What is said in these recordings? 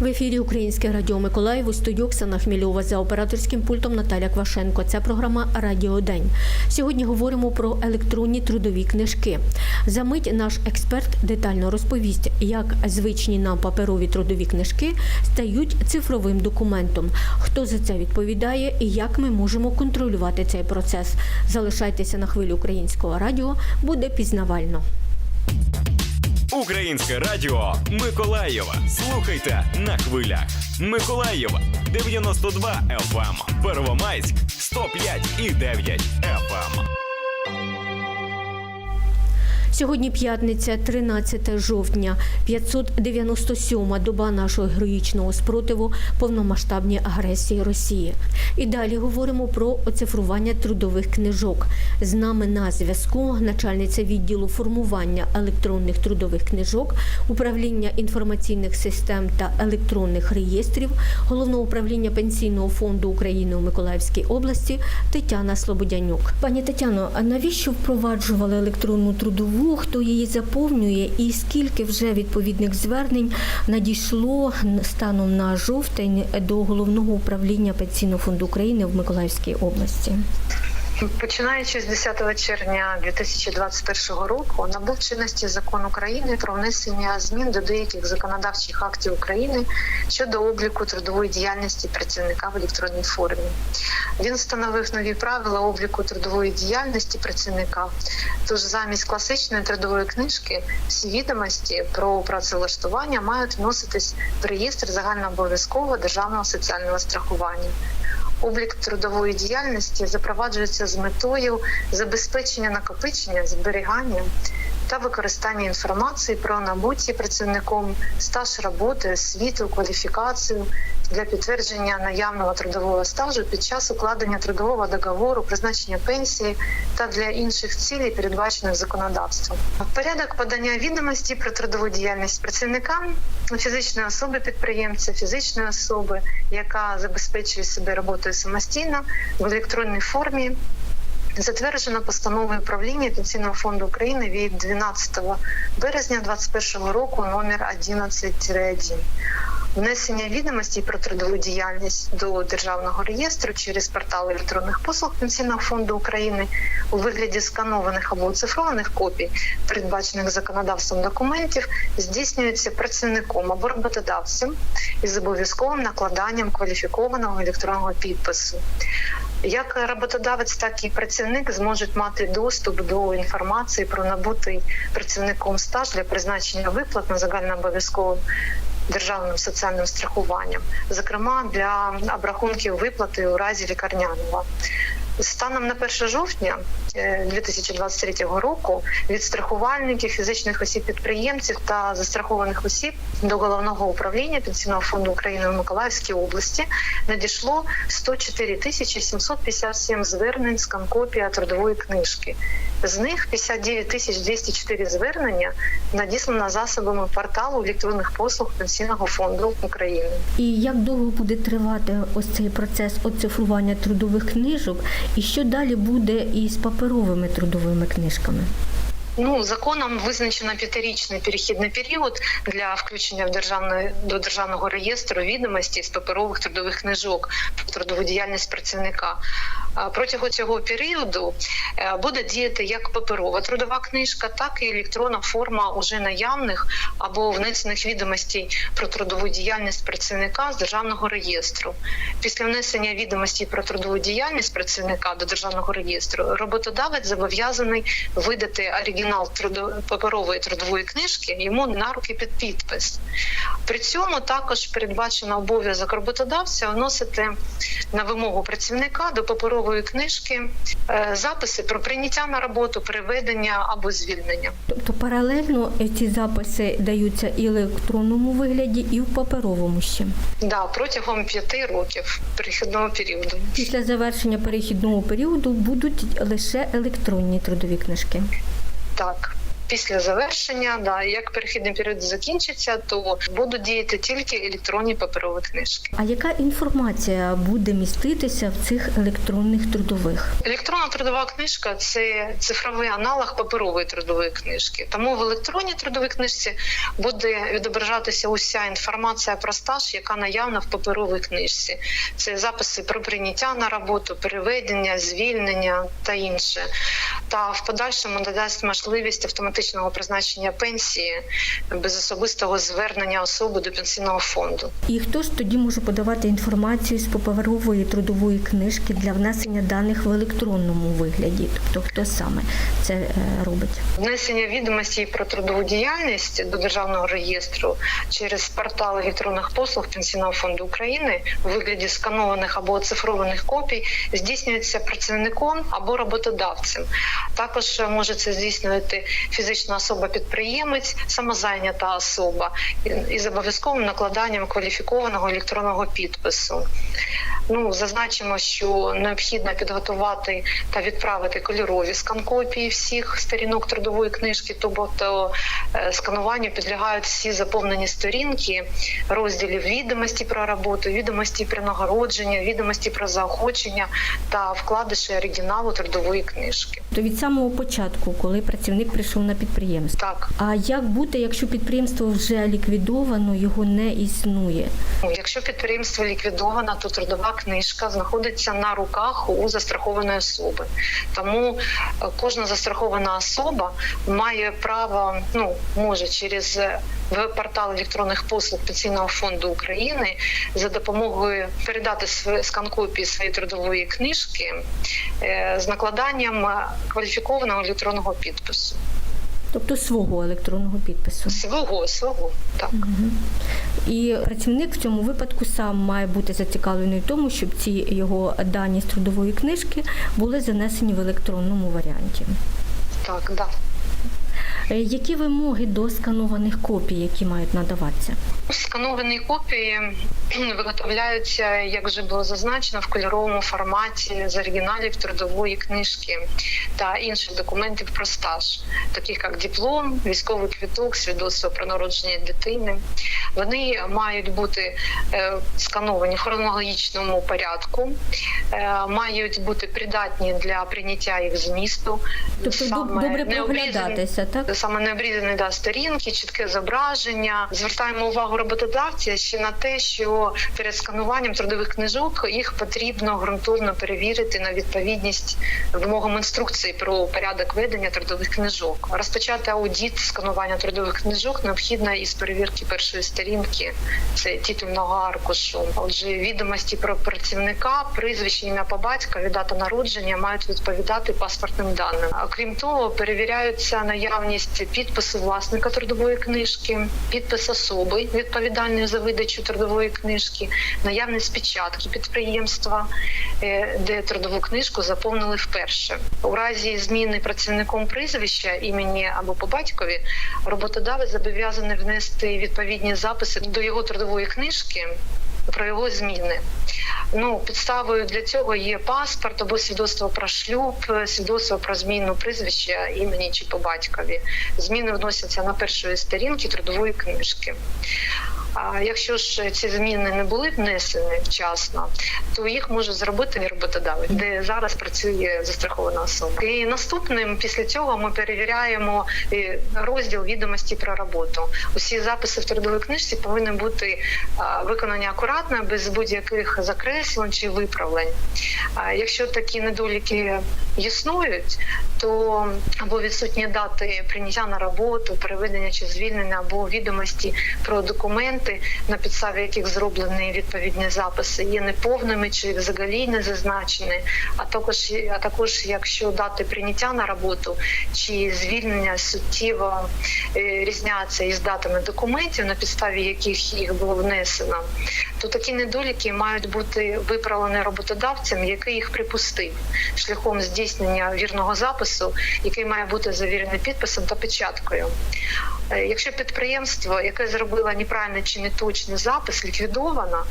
В ефірі Українське радіо Миколаїв у студії Оксана Хмільова за операторським пультом Наталя Квашенко. Це програма Радіо День. Сьогодні говоримо про електронні трудові книжки. За мить наш експерт детально розповість, як звичні нам паперові трудові книжки стають цифровим документом, хто за це відповідає і як ми можемо контролювати цей процес. Залишайтеся на хвилі українського радіо, буде пізнавально. Українське радіо Миколаєва. Слухайте на хвилях. Миколаєва 92 FM, Первомайськ 105 і 9 FM. Сьогодні п'ятниця, 13 жовтня, 597-ма доба нашого героїчного спротиву повномасштабній агресії Росії. І далі говоримо про оцифрування трудових книжок. З нами на зв'язку начальниця відділу формування електронних трудових книжок, управління інформаційних систем та електронних реєстрів головного управління пенсійного фонду України у Миколаївській області Тетяна Слободянюк. Пані Тетяно, а навіщо впроваджували електронну трудову? Хто її заповнює, і скільки вже відповідних звернень надійшло станом на жовтень до головного управління пенсійного фонду України в Миколаївській області? Починаючи з 10 червня 2021 року набув чинності закон України про внесення змін до деяких законодавчих актів України щодо обліку трудової діяльності працівника в електронній формі. Він встановив нові правила обліку трудової діяльності працівника. Тож замість класичної трудової книжки всі відомості про працевлаштування мають вноситись в реєстр загальнообов'язкового державного соціального страхування. Облік трудової діяльності запроваджується з метою забезпечення накопичення, зберігання та використання інформації про набуті працівником стаж роботи, освіту, кваліфікацію для підтвердження наявного трудового стажу під час укладення трудового договору, призначення пенсії та для інших цілей, передбачених законодавством. Порядок подання відомості про трудову діяльність працівника фізичної особи підприємця, фізичної особи, яка забезпечує себе роботою самостійно в електронній формі. Затверджено постановою управління Пенсійного фонду України від 12 березня 2021 року номер 11-1. Внесення відомостей про трудову діяльність до державного реєстру через портал електронних послуг Пенсійного фонду України у вигляді сканованих або оцифрованих копій, передбачених законодавством документів, здійснюється працівником або роботодавцем із обов'язковим накладанням кваліфікованого електронного підпису. Як роботодавець, так і працівник зможуть мати доступ до інформації про набутий працівником стаж для призначення виплат на загальнообов'язковим державним соціальним страхуванням, зокрема для обрахунків виплати у разі лікарняного. Станом на 1 жовтня е, 2023 року від страхувальників, фізичних осіб підприємців та застрахованих осіб до головного управління Пенсійного фонду України в Миколаївській області надійшло 104 тисячі 757 звернень з копія трудової книжки. З них 59 тисяч 204 звернення надіслано засобами порталу електронних послуг Пенсійного фонду України. І як довго буде тривати ось цей процес оцифрування трудових книжок, і що далі буде із паперовими трудовими книжками? Ну, законом визначено п'ятирічний перехідний період для включення в державне до державного реєстру відомості з паперових трудових книжок про трудову діяльність працівника. Протягом цього періоду е, буде діяти як паперова трудова книжка, так і електронна форма уже наявних або внесених відомостей про трудову діяльність працівника з державного реєстру. Після внесення відомостей про трудову діяльність працівника до державного реєстру роботодавець зобов'язаний видати оригінал трудо- паперової трудової книжки йому на руки під підпис. При цьому також передбачено обов'язок роботодавця вносити на вимогу працівника до паперової книжки е, записи про прийняття на роботу, переведення або звільнення. Тобто паралельно ці записи даються і в електронному вигляді, і в паперовому ще. Да, протягом п'яти років перехідного періоду. Після завершення перехідного періоду будуть лише електронні трудові книжки. Так. Після завершення, да, як перехідний період закінчиться, то будуть діяти тільки електронні паперові книжки. А яка інформація буде міститися в цих електронних трудових? Електронна трудова книжка це цифровий аналог паперової трудової книжки. Тому в електронній трудовій книжці буде відображатися уся інформація про стаж, яка наявна в паперовій книжці. Це записи про прийняття на роботу, переведення, звільнення та інше. Та в подальшому надасть можливість автоматичного призначення пенсії без особистого звернення особи до пенсійного фонду. І хто ж тоді може подавати інформацію з паперової трудової книжки для внесення даних в електронному вигляді? Тобто хто саме це е, робить? Внесення відомостей про трудову діяльність до державного реєстру через портал електронних послуг Пенсійного фонду України у вигляді сканованих або оцифрованих копій здійснюється працівником або роботодавцем. Також може це здійснювати фізична особа-підприємець, самозайнята особа із обов'язковим накладанням кваліфікованого електронного підпису. Ну, зазначимо, що необхідно підготувати та відправити кольорові скан-копії всіх сторінок трудової книжки, тобто е, скануванню підлягають всі заповнені сторінки розділів відомості про роботу, відомості про нагородження, відомості про заохочення та вкладиші оригіналу трудової книжки. То від самого початку, коли працівник прийшов на підприємство. Так, А як бути, якщо підприємство вже ліквідовано, його не існує? Ну, Якщо підприємство ліквідовано, то трудова книжка знаходиться на руках у застрахованої особи. Тому е, кожна застрахована особа має право, ну може через е, портал електронних послуг Пенсійного фонду України за допомогою передати скан-копії своєї трудової книжки е, з накладанням кваліфікованого електронного підпису. Тобто свого електронного підпису. Свого свого так. І працівник в цьому випадку сам має бути зацікавлений в тому, щоб ці його дані з трудової книжки були занесені в електронному варіанті. Так, да. Е, Які вимоги до сканованих копій, які мають надаватися? Скановані копії виготовляються, як вже було зазначено, в кольоровому форматі з оригіналів трудової книжки та інших документів про стаж, таких як диплом, військовий квіток, свідоцтво про народження дитини. Вони мають бути е, скановані в хронологічному порядку, е, мають бути придатні для прийняття їх змісту. Тобто Саме добре проглядатися, так? саме не обрізані да, сторінки, чітке зображення. Звертаємо увагу роботодавця ще на те, що перед скануванням трудових книжок їх потрібно ґрунтовно перевірити на відповідність вимогам інструкції про порядок ведення трудових книжок. Розпочати аудіт сканування трудових книжок необхідно із перевірки першої сторінки, це титульного аркушу. Отже, відомості про працівника, прізвище, ім'я по батькові, дата народження мають відповідати паспортним даним. А Крім того, перевіряються наявність підпису власника трудової книжки, підпис особи відповідальної за видачу трудової книжки, наявність печатки підприємства, е, де трудову книжку заповнили вперше. У разі зміни працівником прізвища імені або по батькові роботодавець зобов'язаний внести відповідні записи до його трудової книжки про його зміни. Ну, підставою для цього є паспорт або свідоцтво про шлюб, е, свідоцтво про зміну прізвища імені чи по батькові. Зміни вносяться на першої сторінки трудової книжки. А якщо ж ці зміни не були внесені вчасно, то їх може зробити роботодавець, де зараз працює застрахована особа. І наступним після цього ми перевіряємо е, розділ відомості про роботу. Усі записи в трудовій книжці повинні бути виконані акуратно, без будь-яких закреслень чи виправлень. Якщо такі недоліки існують, то або відсутні дати прийняття на роботу, переведення чи звільнення, або відомості про документи, на підставі яких зроблені відповідні записи, є неповними чи взагалі не зазначені. А також а також, якщо дати прийняття на роботу чи звільнення суттєво е, різняться із датами документів, на підставі яких їх було внесено, то такі недоліки мають бути виправлені роботодавцем, який їх припустив шляхом здійснення вірного запису, який має бути завірений підписом та печаткою. Е, Якщо підприємство, яке зробило неправильний чи неточний запис, ліквідовано,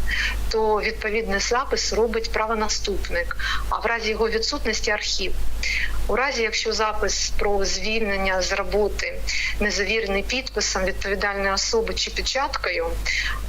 то відповідний запис робить правонаступник, а в разі його відсутності архів. У разі, якщо запис про звільнення з роботи не завірений підписом відповідальної особи чи печаткою,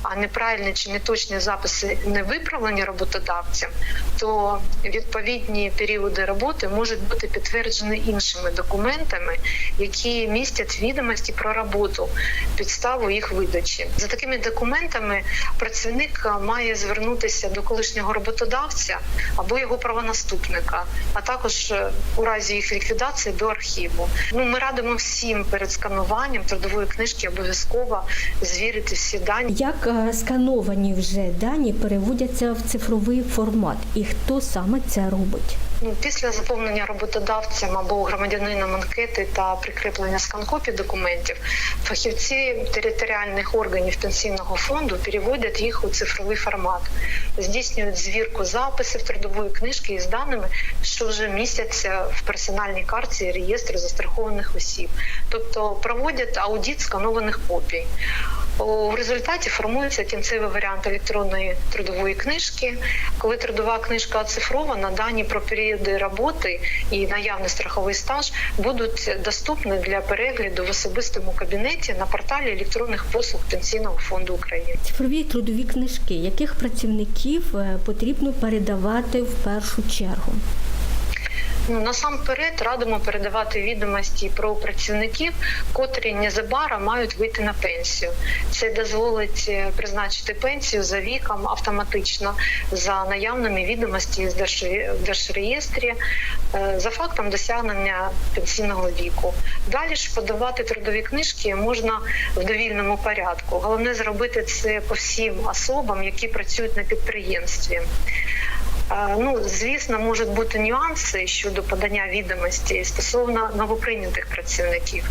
а неправильні чи неточні записи не виправлені роботодавцем, то відповідні періоди роботи можуть бути підтверджені іншими документами, які містять відомості про роботу, підставу їх видачі. За такими документами працівник має звернутися до колишнього роботодавця або його правонаступника, а також е, у разі їх ліквідації до архіву. Ну ми радимо всім перед скануванням трудової книжки обов'язково звірити всі дані. Як е, скановані вже дані переводяться в цифровий формат, і хто саме це робить? Ну, Після заповнення роботодавцем або громадянином анкети та прикріплення сканкопій документів, фахівці територіальних органів пенсійного фонду переводять їх у цифровий формат, здійснюють звірку записів трудової книжки із даними, що вже містяться в персональній карті реєстру застрахованих осіб, тобто проводять аудит сканованих копій. У результаті формується кінцевий варіант електронної трудової книжки. Коли трудова книжка оцифрована, дані про періоди роботи і наявний страховий стаж будуть доступні для перегляду в особистому кабінеті на порталі електронних послуг Пенсійного фонду України. Цифрові трудові книжки, яких працівників е, потрібно передавати в першу чергу? Ну, насамперед радимо передавати відомості про працівників, котрі незабаром мають вийти на пенсію. Це дозволить е, призначити пенсію за віком автоматично за наявними відомості з держре- держреєстрі е, за фактом досягнення пенсійного віку. Далі ж подавати трудові книжки можна в довільному порядку. Головне зробити це по всім особам, які працюють на підприємстві. Ну, звісно, можуть бути нюанси щодо подання відомості стосовно новоприйнятих працівників.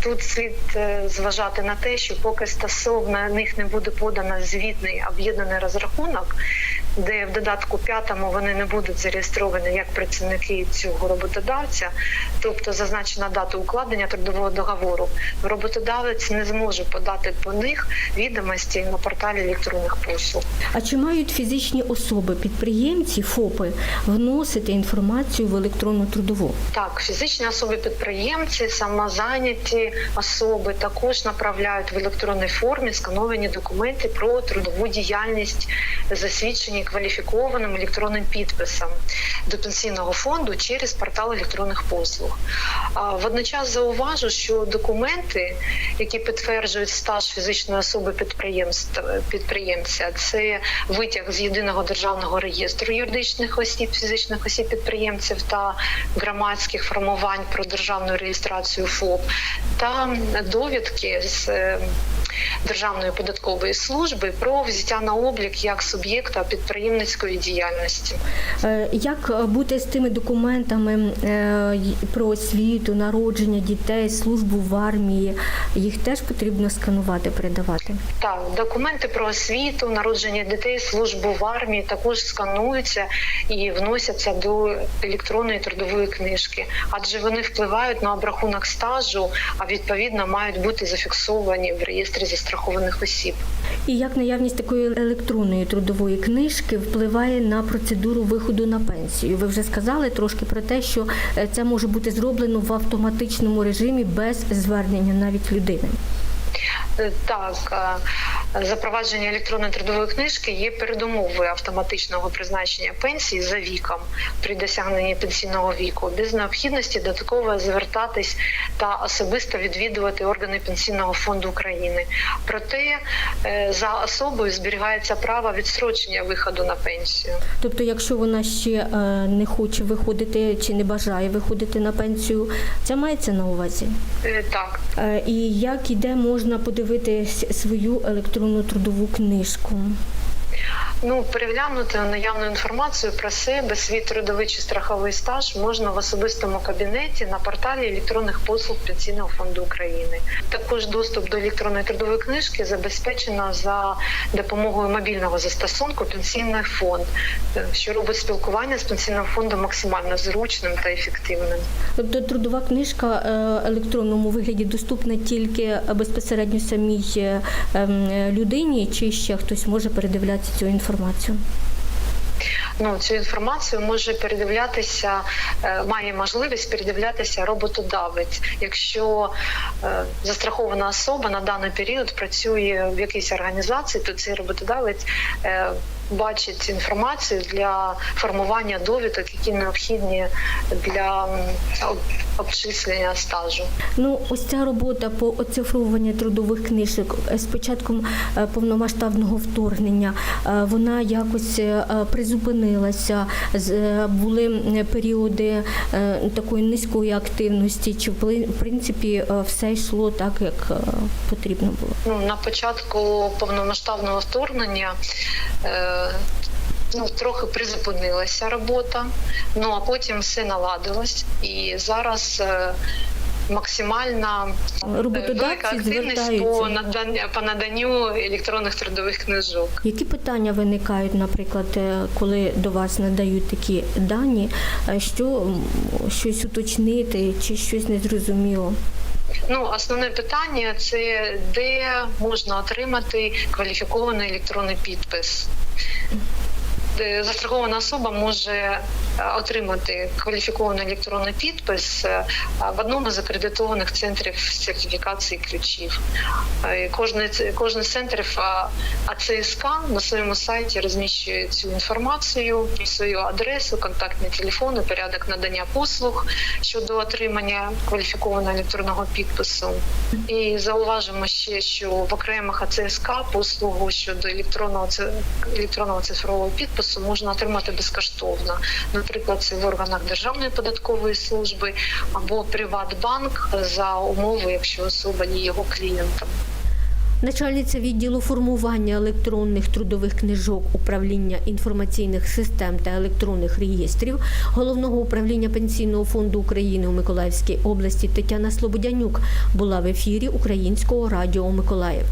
Тут слід е, зважати на те, що поки стосовно них не буде подано звітний об'єднаний розрахунок, де в додатку п'ятому вони не будуть зареєстровані як працівники цього роботодавця, тобто зазначена дата укладення трудового договору, роботодавець не зможе подати по них відомості на порталі електронних послуг. А чи мають фізичні особи, підприємці, ФОПи вносити інформацію в електронну трудову? Так, фізичні особи-підприємці, самозайняті особи також направляють в електронній формі скановані документи про трудову діяльність, засвідчені кваліфікованим електронним підписом до пенсійного фонду через портал електронних послуг. Водночас зауважу, що документи, які підтверджують стаж фізичної особи підприємця, це витяг з єдиного державного реєстру юридичних осіб, фізичних осіб підприємців та громадських формувань про державну реєстрацію ФОП та довідки з е, Державної податкової служби про взяття на облік як суб'єкта підприємницької діяльності. Е, Як бути з тими документами е, про освіту, народження дітей, службу в армії? Їх теж потрібно сканувати, передавати. Так, документи про освіту, народження дітей, службу в армії також скануються і вносяться до електронної трудової книжки, адже вони впливають на обрахунок стажу, а відповідно мають бути зафіксовані в реєстрі застрахованих осіб. І як наявність такої електронної трудової книжки впливає на процедуру виходу на пенсію? Ви вже сказали трошки про те, що е, це може бути зроблено в автоматичному режимі без звернення навіть людини. Так, е, запровадження електронної трудової книжки є передумовою автоматичного призначення пенсії за віком при досягненні пенсійного віку, без необхідності додатково звертатись та особисто відвідувати органи пенсійного фонду України. Проте е, за особою зберігається право відстрочення виходу на пенсію. Тобто, якщо вона ще е, не хоче виходити чи не бажає виходити на пенсію, це мається на увазі. Так, І як і де можна подивитись свою електронну трудову книжку? Ну, переглянути наявну інформацію про себе, свій трудовий чи страховий стаж можна в особистому кабінеті на порталі електронних послуг Пенсійного фонду України. Також доступ до електронної трудової книжки забезпечено за допомогою мобільного застосунку Пенсійний фонд, е, що робить спілкування з пенсійним фондом максимально зручним та ефективним. Тобто трудова книжка е, електронному вигляді доступна тільки безпосередньо самій е, ем, людині, чи ще хтось може передивлятися цю інформацію? Ну цю інформацію може передивлятися, е, має можливість передивлятися роботодавець, якщо е, застрахована особа на даний період працює в якійсь організації, то цей роботодавець е, бачить інформацію для формування довідок, які необхідні для обчислення стажу. Ну, ось ця робота по оцифровуванню трудових книжок е, з початком е, повномасштабного вторгнення е, вона якось призупинилася. Були періоди такої низької активності, чи в принципі все йшло так, як потрібно було. Ну, на початку повномасштабного вторгнення ну, трохи призупинилася робота, ну а потім все наладилось. І зараз е, максимальна е, велика активність по наданню, по наданню електронних трудових книжок. Які питання виникають, наприклад, е, коли до вас надають такі дані, що щось уточнити чи щось незрозуміло? Ну, основне питання це де можна отримати кваліфікований електронний підпис. Де Застрахована особа може е, отримати кваліфікований електронний підпис е, в одному з акредитованих центрів сертифікації ключів. Е, Кожний, кожний з центрів АЦСК на своєму сайті розміщує цю інформацію, свою адресу, контактні телефони, порядок надання послуг щодо отримання кваліфікованого електронного підпису. І зауважимо ще, що в окремих АЦСК послугу щодо електронного електронного цифрового підпису можна отримати безкоштовно. Наприклад, це в органах Державної податкової служби або Приватбанк за умови, якщо особа є його клієнтом. Начальниця відділу формування електронних трудових книжок управління інформаційних систем та електронних реєстрів головного управління пенсійного фонду України у Миколаївській області Тетяна Слободянюк була в ефірі Українського радіо Миколаїв.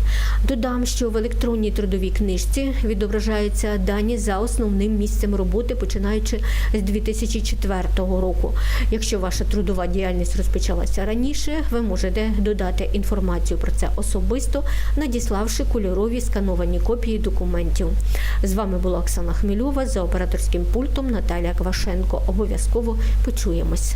Додам, що в електронній трудовій книжці відображаються дані за основним місцем роботи, починаючи з 2004 року. Якщо ваша трудова діяльність розпочалася раніше, ви можете додати інформацію про це особисто, надіславши кольорові скановані копії документів. З вами була Оксана Хмельова за операторським пультом Наталія Квашенко. Обов'язково почуємось.